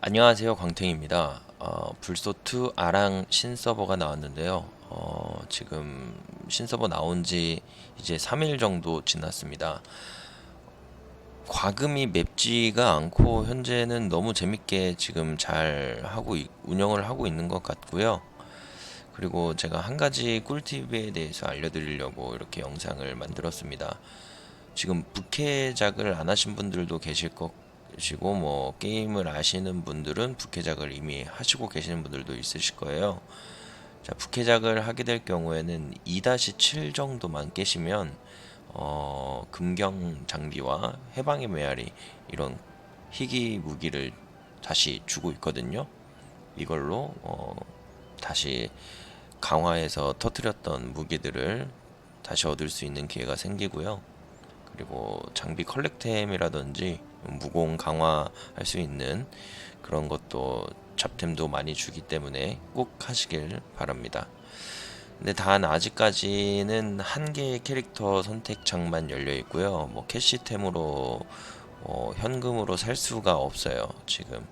안녕하세요 광탱입니다. 어, 불소2 아랑 신서버가 나왔는데요. 어, 지금 신서버 나온지 이제 3일 정도 지났습니다. 과금이 맵지가 않고 현재는 너무 재밌게 지금 잘 하고 있- 운영을 하고 있는 것 같고요. 그리고 제가 한 가지 꿀팁에 대해서 알려드리려고 이렇게 영상을 만들었습니다. 지금 부캐작을 안 하신 분들도 계실 것 이고 뭐 게임을 아시는 분들은 부캐작을 이미 하시고 계시는 분들도 있으실 거예요. 자, 부캐작을 하게 될 경우에는 2-7 정도만 깨시면 어, 금경 장비와 해방의 메아리 이런 희귀 무기를 다시 주고 있거든요. 이걸로 어, 다시 강화해서 터트렸던 무기들을 다시 얻을 수 있는 기회가 생기고요. 그리고 장비 컬렉템이라든지 무공 강화할 수 있는 그런 것도 잡템도 많이 주기 때문에 꼭 하시길 바랍니다. 근데 단 아직까지는 한 개의 캐릭터 선택창만 열려 있고요. 뭐 캐시템으로 어, 현금으로 살 수가 없어요. 지금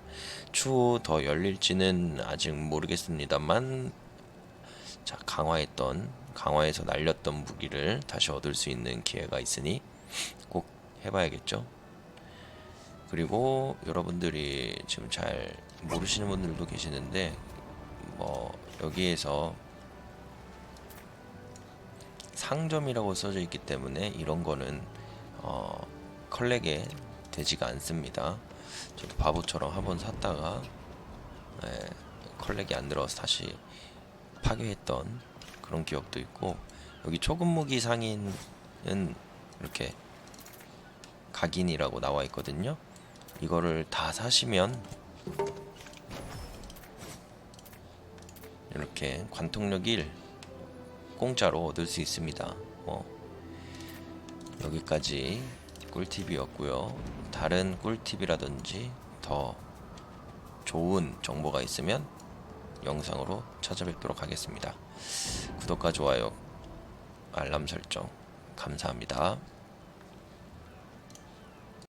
추후 더 열릴지는 아직 모르겠습니다만 자 강화했던 강화해서 날렸던 무기를 다시 얻을 수 있는 기회가 있으니 꼭 해봐야겠죠. 그리고 여러분들이 지금 잘 모르시는 분들도 계시는데 뭐 여기에서 상점이라고 써져 있기 때문에 이런 거는 어, 컬렉에 되지가 않습니다. 저도 바보처럼 한 번 샀다가 예, 컬렉이 안 들어서 다시 파괴했던 그런 기억도 있고 여기 초급 무기 상인은 이렇게 각인이라고 나와 있거든요. 이거를 다 사시면 이렇게 관통력 1 공짜로 얻을 수 있습니다. 뭐 여기까지 꿀팁이었고요. 다른 꿀팁이라든지 더 좋은 정보가 있으면 영상으로 찾아뵙도록 하겠습니다. 구독과 좋아요, 알람 설정 감사합니다.